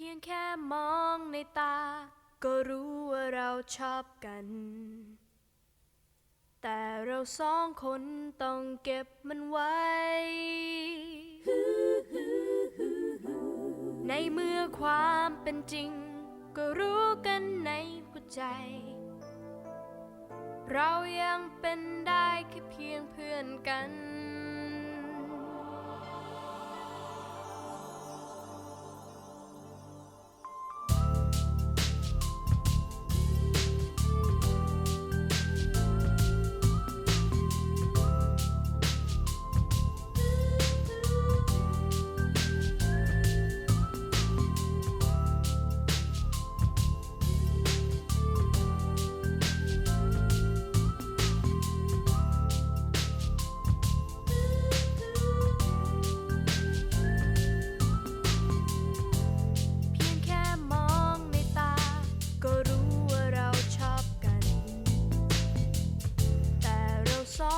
พียงแค่มองในตา ก็รู้ว่าเราชอบกัน แต่เราสองคนต้องเก็บมันไว้ ในเมื่อความเป็นจริง ก็รู้กันในหัวใจ เรายังเป็นได้แค่เพียงเพื่อนกัน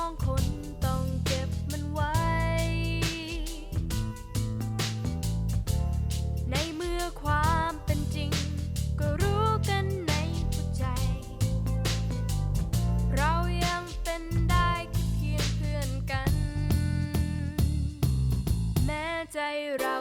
เราสองคนต้องเก็บมันไว้ ในเมื่อความเป็นจริง ก็รู้กันในหัวใจ เรายังเป็นได้แค่เพียงเพื่อนกัน แม้ใจเรา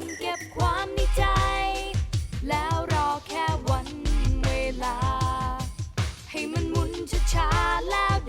นเก็บความในใจ แล้วรอแค่วันเวลา ให้มันหมุนช้าๆแล้ว